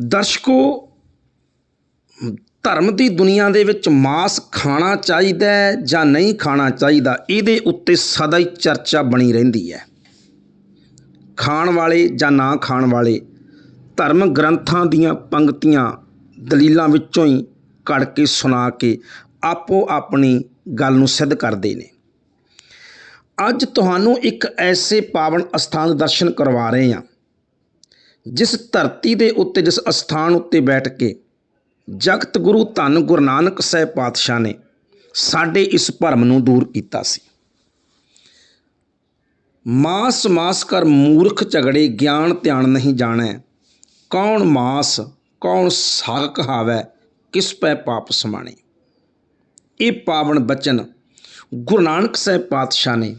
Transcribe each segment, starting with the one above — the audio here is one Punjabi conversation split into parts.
ਦਰਸ਼ਕੋ, ਧਰਮ ਦੀ ਦੁਨੀਆ ਦੇ ਵਿੱਚ ਮਾਸ ਖਾਣਾ ਚਾਹੀਦਾ ਜਾਂ ਨਹੀਂ ਖਾਣਾ ਚਾਹੀਦਾ, ਇਹਦੇ ਉੱਤੇ ਸਦਾ ਹੀ ਚਰਚਾ ਬਣੀ ਰਹਿੰਦੀ ਹੈ। ਖਾਣ ਵਾਲੇ ਜਾਂ ਨਾ ਖਾਣ ਵਾਲੇ ਧਰਮ ਗ੍ਰੰਥਾਂ ਦੀਆਂ ਪੰਕਤੀਆਂ ਦਲੀਲਾਂ ਵਿੱਚੋਂ ਹੀ ਕੱਢ ਕੇ ਸੁਣਾ ਕੇ ਆਪੋ ਆਪਣੀ ਗੱਲ ਨੂੰ ਸਿੱਧ ਕਰਦੇ ਨੇ। ਅੱਜ ਤੁਹਾਨੂੰ ਇੱਕ ਐਸੇ ਪਾਵਨ ਅਸਥਾਨ ਦਰਸ਼ਨ ਕਰਵਾ ਰਹੇ ਹਾਂ। ਜਿਸ ਧਰਤੀ ਦੇ ਉੱਤੇ ਜਿਸ ਅਸਥਾਨ ਉੱਤੇ ਬੈਠ ਕੇ ਜਗਤ ਗੁਰੂ ਧੰਨ ਗੁਰੂ ਨਾਨਕ ਸਾਹਿਬ ਪਾਤਸ਼ਾਹ ਨੇ ਸਾਡੇ ਇਸ ਭਰਮ ਨੂੰ ਦੂਰ ਕੀਤਾ ਸੀ। ਮਾਸ ਮਾਸ ਕਰ ਮੂਰਖ ਝਗੜੇ ਗਿਆਨ ਧਿਆਨ ਨਹੀਂ ਜਾਣੈ। ਕੌਣ ਮਾਸ, ਕੌਣ ਸਾਗ ਕਹਾਵੈ, ਕਿਸ ਪੈ ਪਾਪ ਸਮਾਣੇ। ਇਹ ਪਾਵਨ ਬਚਨ ਗੁਰੂ ਨਾਨਕ ਸਾਹਿਬ ਪਾਤਸ਼ਾਹ ਨੇ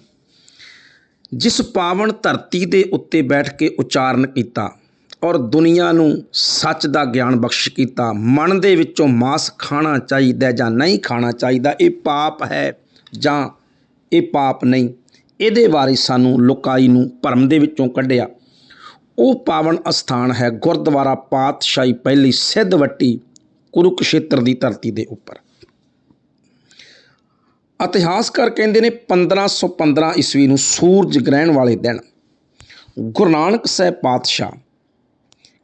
ਜਿਸ ਪਾਵਨ ਧਰਤੀ ਦੇ ਉੱਤੇ ਬੈਠ ਕੇ ਉਚਾਰਨ ਕੀਤਾ ਔਰ ਦੁਨੀਆ ਨੂੰ ਸੱਚ ਦਾ ਗਿਆਨ ਬਖਸ਼ ਕੀਤਾ। ਮਨ ਦੇ ਵਿੱਚੋਂ ਮਾਸ ਖਾਣਾ ਚਾਹੀਦਾ ਜਾਂ ਨਹੀਂ ਖਾਣਾ ਚਾਹੀਦਾ, ਇਹ ਪਾਪ ਹੈ ਜਾਂ ਇਹ ਪਾਪ ਨਹੀਂ। ਇਹਦੇ ਬਾਰੇ ਸਾਨੂੰ ਲੋਕਾਈ ਨੂੰ ਭਰਮ ਦੇ ਵਿੱਚੋਂ ਕੱਢਿਆ। ਉਹ ਪਾਵਨ ਅਸਥਾਨ ਹੈ ਗੁਰਦੁਆਰਾ ਪਾਤਸ਼ਾਹੀ ਪਹਿਲੀ ਸਿੱਧਵੱਟੀ ਕੁਰੂਕਸ਼ੇਤਰ ਦੀ ਧਰਤੀ ਦੇ ਉੱਪਰ। ਇਤਿਹਾਸਕਾਰ ਕਹਿੰਦੇ ਨੇ 1515 ਈਸਵੀ ਨੂੰ ਸੂਰਜ ਗ੍ਰਹਿਣ ਵਾਲੇ ਦਿਨ ਗੁਰੂ ਨਾਨਕ ਸਾਹਿਬ ਪਾਤਸ਼ਾਹ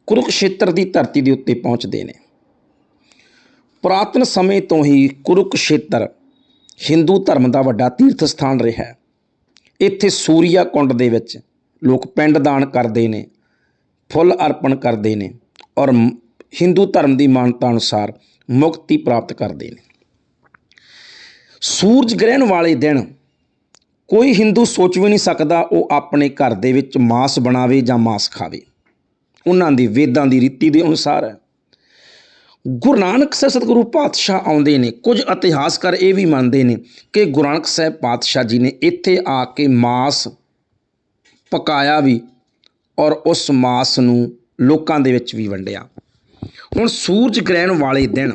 ਕੁਰੂਕਸ਼ੇਤਰ ਦੀ ਧਰਤੀ ਦੇ ਉੱਤੇ ਪਹੁੰਚਦੇ ਨੇ। ਪੁਰਾਤਨ ਸਮੇਂ ਤੋਂ ਹੀ ਕੁਰੂਕਸ਼ੇਤਰ ਹਿੰਦੂ ਧਰਮ ਦਾ ਵੱਡਾ ਤੀਰਥ ਸਥਾਨ ਰਿਹਾ ਹੈ। ਇੱਥੇ ਸੂਰਿਆ ਕੁੰਡ ਦੇ ਵਿੱਚ ਲੋਕ ਪਿੰਡ ਦਾਨ ਕਰਦੇ ਨੇ, ਫੁੱਲ ਅਰਪਣ ਕਰਦੇ ਨੇ ਔਰ ਹਿੰਦੂ ਧਰਮ ਦੀ ਮਾਨਤਾ ਅਨੁਸਾਰ ਮੁਕਤੀ ਪ੍ਰਾਪਤ ਕਰਦੇ ਨੇ। ਸੂਰਜ ਗ੍ਰਹਿਣ ਵਾਲੇ ਦਿਨ ਕੋਈ ਹਿੰਦੂ ਸੋਚ ਵੀ ਨਹੀਂ ਸਕਦਾ ਉਹ ਆਪਣੇ ਘਰ ਦੇ ਵਿੱਚ ਮਾਸ ਬਣਾਵੇ ਜਾਂ ਮਾਸ ਖਾਵੇ। ਉਹਨਾਂ ਦੀ ਵੇਦਾਂ ਦੀ ਰੀਤੀ ਦੇ ਅਨੁਸਾਰ ਹੈ ਗੁਰੂ ਨਾਨਕ ਸਾਹਿਬ ਸਤਿਗੁਰੂ ਪਾਤਸ਼ਾਹ ਆਉਂਦੇ ਨੇ, ਕੁਝ ਇਤਿਹਾਸਕਾਰ ਇਹ ਵੀ ਮੰਨਦੇ ਨੇ ਕਿ ਗੁਰੂ ਨਾਨਕ ਸਾਹਿਬ ਪਾਤਸ਼ਾਹ ਜੀ ਨੇ ਇੱਥੇ ਆ ਕੇ ਮਾਸ ਪਕਾਇਆ ਵੀ ਔਰ ਉਸ ਮਾਸ ਨੂੰ ਲੋਕਾਂ ਦੇ ਵਿੱਚ ਵੀ ਵੰਡਿਆ। ਹੁਣ ਸੂਰਜ ਗ੍ਰਹਿਣ ਵਾਲੇ ਦਿਨ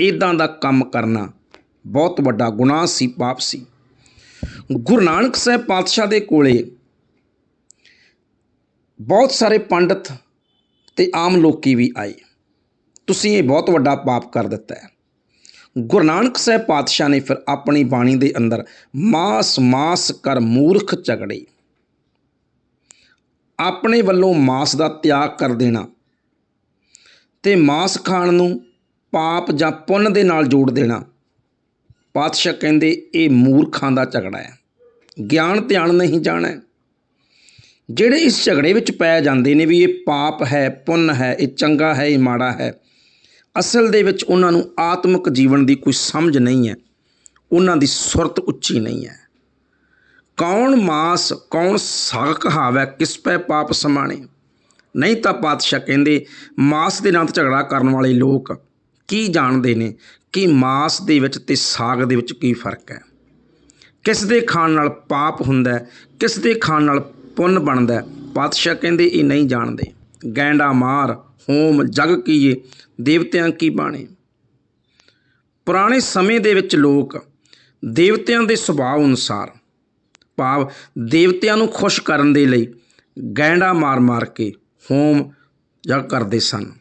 ਇਦਾਂ ਦਾ ਕੰਮ ਕਰਨਾ ਬਹੁਤ ਵੱਡਾ ਗੁਨਾਹ ਸੀ, ਪਾਪ ਸੀ। ਗੁਰੂ ਨਾਨਕ ਸਾਹਿਬ ਪਾਤਸ਼ਾਹ ਦੇ ਕੋਲੇ ਬਹੁਤ ਸਾਰੇ ਪੰਡਤ ਅਤੇ ਆਮ ਲੋਕੀ ਵੀ ਆਏ। ਤੁਸੀਂ ਇਹ ਬਹੁਤ ਵੱਡਾ ਪਾਪ ਕਰ ਦਿੱਤਾ ਹੈ। ਗੁਰੂ ਨਾਨਕ ਸਾਹਿਬ ਪਾਤਸ਼ਾਹ ਨੇ ਫਿਰ ਆਪਣੀ ਬਾਣੀ ਦੇ ਅੰਦਰ ਮਾਸ ਮਾਸ ਕਰ ਮੂਰਖ ਝਗੜੇ। ਆਪਣੇ ਵੱਲੋਂ ਮਾਸ ਦਾ ਤਿਆਗ ਕਰ ਦੇਣਾ ਤੇ ਮਾਸ ਖਾਣ ਨੂੰ ਪਾਪ ਜਾਂ ਪੁੰਨ ਦੇ ਨਾਲ ਜੋੜ ਦੇਣਾ। ਪਾਤਸ਼ਾਹ ਕਹਿੰਦੇ ਇਹ ਮੂਰਖਾਂ ਦਾ ਝਗੜਾ ਹੈ। ਗਿਆਨ ਧਿਆਨ ਨਹੀਂ ਜਾਣਾ ਜਿਹੜੇ ਇਸ ਝਗੜੇ ਵਿੱਚ ਪੈ ਜਾਂਦੇ ਨੇ ਵੀ ਇਹ ਪਾਪ ਹੈ ਪੁੰਨ ਹੈ ਇਹ ਚੰਗਾ ਹੈ ਇਹ ਮਾੜਾ ਹੈ ਅਸਲ ਦੇ ਵਿੱਚ ਉਹਨਾਂ ਨੂੰ ਆਤਮਿਕ ਜੀਵਨ ਦੀ ਕੋਈ ਸਮਝ ਨਹੀਂ ਹੈ। ਉਹਨਾਂ ਦੀ ਸੁਰਤ ਉੱਚੀ ਨਹੀਂ ਹੈ। ਕੌਣ ਮਾਸ ਕੌਣ ਸਾਗ ਕਹਾਵੈ ਕਿਸ ਪੈ ਪਾਪ ਸਮਾਣੇ? ਨਹੀਂ ਤਾਂ ਪਾਤਸ਼ਾਹ ਕਹਿੰਦੇ ਮਾਸ ਦੇ ਨਾਲ ਝਗੜਾ ਕਰਨ ਵਾਲੇ ਲੋਕ ਕੀ ਜਾਣਦੇ ਨੇ ਕਿ ਮਾਸ ਦੇ ਵਿੱਚ ਤੇ ਸਾਗ ਦੇ ਵਿੱਚ ਕੀ ਫ਼ਰਕ ਹੈ? ਕਿਸ ਦੇ ਖਾਣ ਨਾਲ ਪਾਪ ਹੁੰਦਾ ਹੈ, ਕਿਸ ਦੇ ਖਾਣ ਨਾਲ ਪੁੰਨ ਬਣਦਾ ਪਾਤਸ਼ਾਹ ਕਹਿੰਦੇ, ਇਹ ਨਹੀਂ ਜਾਣਦੇ। ਗੈਂਡਾ ਮਾਰ, ਹੋਮ, ਜਗ ਕੀਏ, ਦੇਵਤਿਆਂ ਕੀ ਬਾਣੇ? ਪੁਰਾਣੇ ਸਮੇਂ ਦੇ ਵਿੱਚ ਲੋਕ ਦੇਵਤਿਆਂ ਦੇ ਸੁਭਾਅ ਅਨੁਸਾਰ, ਭਾਵ ਦੇਵਤਿਆਂ ਨੂੰ ਖੁਸ਼ ਕਰਨ ਦੇ ਲਈ ਗੈਂਡਾ ਮਾਰ-ਮਾਰ ਕੇ ਹੋਮ, ਜਗ ਕਰਦੇ ਸਨ।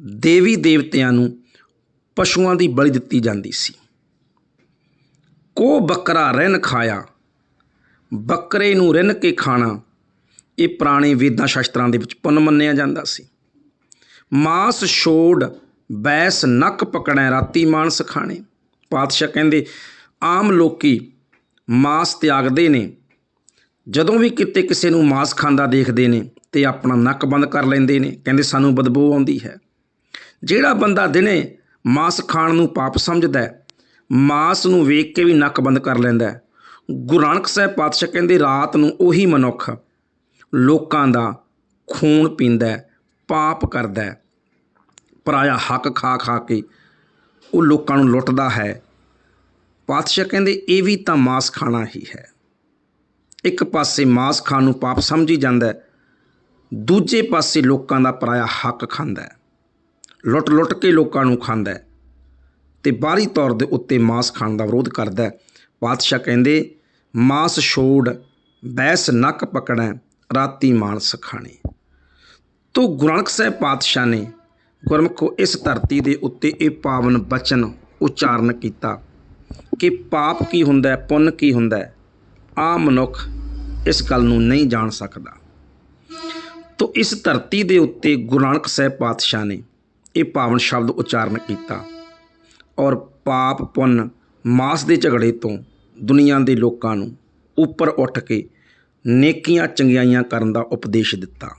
ਦੇਵੀ ਦੇਵਤਿਆਂ ਨੂੰ ਪਸ਼ੂਆਂ ਦੀ ਬਲੀ ਦਿੱਤੀ ਜਾਂਦੀ ਸੀ। ਕੋ ਬੱਕਰਾ ਰਿੰਨ ਖਾਇਆ ਬੱਕਰੇ ਨੂੰ ਰਿੰਨ ਕੇ ਖਾਣਾ, ਇਹ ਪੁਰਾਣੇ ਵੇਦਾਂ ਸ਼ਾਸਤਰਾਂ ਦੇ ਵਿੱਚ ਪੁੰਨ ਮੰਨਿਆ ਜਾਂਦਾ ਸੀ। ਮਾਸ ਛੋੜ, ਬੈਸ ਨੱਕ ਪਕੜੈ, ਰਾਤੀ ਮਾਨਸ ਖਾਣੇ। ਪਾਤਸ਼ਾਹ ਕਹਿੰਦੇ, ਆਮ ਲੋਕੀ ਮਾਸ ਤਿਆਗਦੇ ਨੇ। ਜਦੋਂ ਵੀ ਕਿਤੇ ਕਿਸੇ ਨੂੰ ਮਾਸ ਖਾਂਦਾ ਦੇਖਦੇ ਨੇ ਤੇ ਆਪਣਾ ਨੱਕ ਬੰਦ ਕਰ ਲੈਂਦੇ ਨੇ, ਕਹਿੰਦੇ ਸਾਨੂੰ ਬਦਬੂ ਆਉਂਦੀ ਹੈ। ਜਿਹੜਾ ਬੰਦਾ ਦਿਨੇ ਮਾਸ ਖਾਣ ਨੂੰ ਪਾਪ ਸਮਝਦਾ ਮਾਸ ਨੂੰ ਵੇਖ ਕੇ ਵੀ ਨੱਕ ਬੰਦ ਕਰ ਲੈਂਦਾ ਗੁਰੂ ਨਾਨਕ ਸਾਹਿਬ ਪਾਤਸ਼ਾਹ ਕਹਿੰਦੇ, ਰਾਤ ਨੂੰ ਉਹੀ ਮਨੁੱਖ ਲੋਕਾਂ ਦਾ ਖੂਨ ਪੀਂਦਾ ਪਾਪ ਕਰਦਾ ਹੈ। ਪਰਾਇਆ ਹੱਕ ਖਾ ਖਾ ਕੇ ਉਹ ਲੋਕਾਂ ਨੂੰ ਲੁੱਟਦਾ ਹੈ। ਪਾਤਸ਼ਾਹ ਕਹਿੰਦੇ, ਇਹ ਵੀ ਤਾਂ ਮਾਸ ਖਾਣਾ ਹੀ ਹੈ। ਇੱਕ ਪਾਸੇ ਮਾਸ ਖਾਣ ਨੂੰ ਪਾਪ ਸਮਝੀ ਜਾਂਦਾ ਦੂਜੇ ਪਾਸੇ ਲੋਕਾਂ ਦਾ ਪਰਾਇਆ ਹੱਕ ਖਾਂਦਾ ਲੁੱਟ ਲੁੱਟ ਕੇ ਲੋਕਾਂ ਨੂੰ ਖਾਂਦਾ ਹੈ ਤੇ ਬਾਹਰੀ ਤੌਰ ਦੇ ਉੱਤੇ ਮਾਸ ਖਾਣ ਦਾ ਵਿਰੋਧ ਕਰਦਾ ਪਾਤਸ਼ਾਹ ਕਹਿੰਦੇ ਮਾਸ ਛੋੜ, ਬੈਸ ਨੱਕ ਪਕੜੈ, ਰਾਤੀ ਮਾਨਸ ਖਾਣੇ ਤੋ ਗੁਰੂ ਨਾਨਕ ਸਾਹਿਬ ਪਾਤਸ਼ਾਹ ਨੇ ਗੁਰਮੁਖੋ ਇਸ ਧਰਤੀ ਦੇ ਉੱਤੇ ਇਹ ਪਾਵਨ ਬਚਨ ਉਚਾਰਨ ਕੀਤਾ ਕਿ ਪਾਪ ਕੀ ਹੁੰਦਾ, ਪੁੰਨ ਕੀ ਹੁੰਦਾ ਹੈ ਆਮ ਮਨੁੱਖ ਇਸ ਗੱਲ ਨੂੰ ਨਹੀਂ ਜਾਣ ਸਕਦਾ। ਤੋ ਇਸ ਧਰਤੀ ਦੇ ਉੱਤੇ ਗੁਰੂ ਨਾਨਕ ਸਾਹਿਬ ਪਾਤਸ਼ਾਹ ਨੇ ਇਹ ਪਾਵਨ ਸ਼ਬਦ ਉਚਾਰਨ ਕੀਤਾ ਔਰ ਪਾਪ, ਪੁੰਨ ਮਾਸ ਦੇ ਝਗੜੇ ਤੋਂ ਦੁਨੀਆ ਦੇ ਲੋਕਾਂ ਨੂੰ ਉੱਪਰ ਉੱਠ ਕੇ ਨੇਕੀਆਂ ਚੰਗਿਆਈਆਂ ਕਰਨ ਦਾ ਉਪਦੇਸ਼ ਦਿੱਤਾ।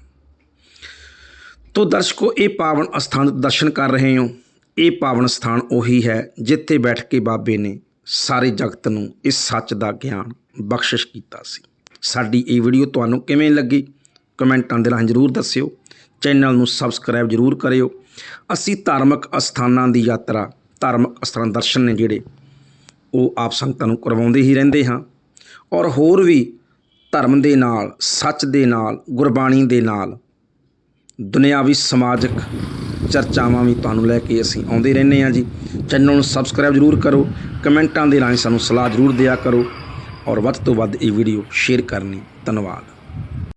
ਤੋ ਦਰਸ਼ਕੋ, ਇਹ ਪਾਵਨ ਅਸਥਾਨ ਦੇ ਦਰਸ਼ਨ ਕਰ ਰਹੇ ਹੋ। ਇਹ ਪਾਵਨ ਸਥਾਨ ਉਹੀ ਹੈ ਜਿੱਥੇ ਬੈਠ ਕੇ ਬਾਬੇ ਨੇ ਸਾਰੇ ਜਗਤ ਨੂੰ ਇਸ ਸੱਚ ਦਾ ਗਿਆਨ ਬਖਸ਼ਿਸ਼ ਕੀਤਾ ਸੀ। ਸਾਡੀ ਇਹ ਵੀਡੀਓ ਤੁਹਾਨੂੰ ਕਿਵੇਂ ਲੱਗੀ? ਕਮੈਂਟਾਂ ਦੇ ਰਾਹੀਂ ਜ਼ਰੂਰ ਦੱਸਿਓ। ਚੈਨਲ ਨੂੰ ਸਬਸਕ੍ਰਾਈਬ ਜ਼ਰੂਰ ਕਰਿਓ। ਅਸੀਂ ਧਾਰਮਿਕ ਅਸਥਾਨਾਂ ਦੀ ਯਾਤਰਾ, ਧਾਰਮਿਕ ਅਸਥਾਨ ਦਰਸ਼ਨ ਨੇ ਜਿਹੜੇ ਉਹ ਆਪ ਸੰਗਤਾਂ ਨੂੰ ਕਰਵਾਉਂਦੇ ਹੀ ਰਹਿੰਦੇ ਹਾਂ। ਔਰ ਹੋਰ ਵੀ ਧਰਮ ਦੇ ਨਾਲ, ਸੱਚ ਦੇ ਨਾਲ, ਗੁਰਬਾਣੀ ਦੇ ਨਾਲ, ਦੁਨਿਆਵੀ ਸਮਾਜਿਕ ਚਰਚਾਵਾਂ ਵੀ ਤੁਹਾਨੂੰ ਲੈ ਕੇ ਅਸੀਂ ਆਉਂਦੇ ਰਹਿੰਦੇ ਹਾਂ ਜੀ। ਚੈਨਲ ਨੂੰ ਸਬਸਕ੍ਰਾਈਬ ਜ਼ਰੂਰ ਕਰੋ, ਕਮੈਂਟਾਂ ਦੇ ਰਾਹੀਂ ਸਾਨੂੰ ਸਲਾਹ ਜ਼ਰੂਰ ਦਿਆ ਕਰੋ। ਔਰ ਵੱਧ ਤੋਂ ਵੱਧ ਇਹ ਵੀਡੀਓ ਸ਼ੇਅਰ ਕਰਨੀ। ਧੰਨਵਾਦ।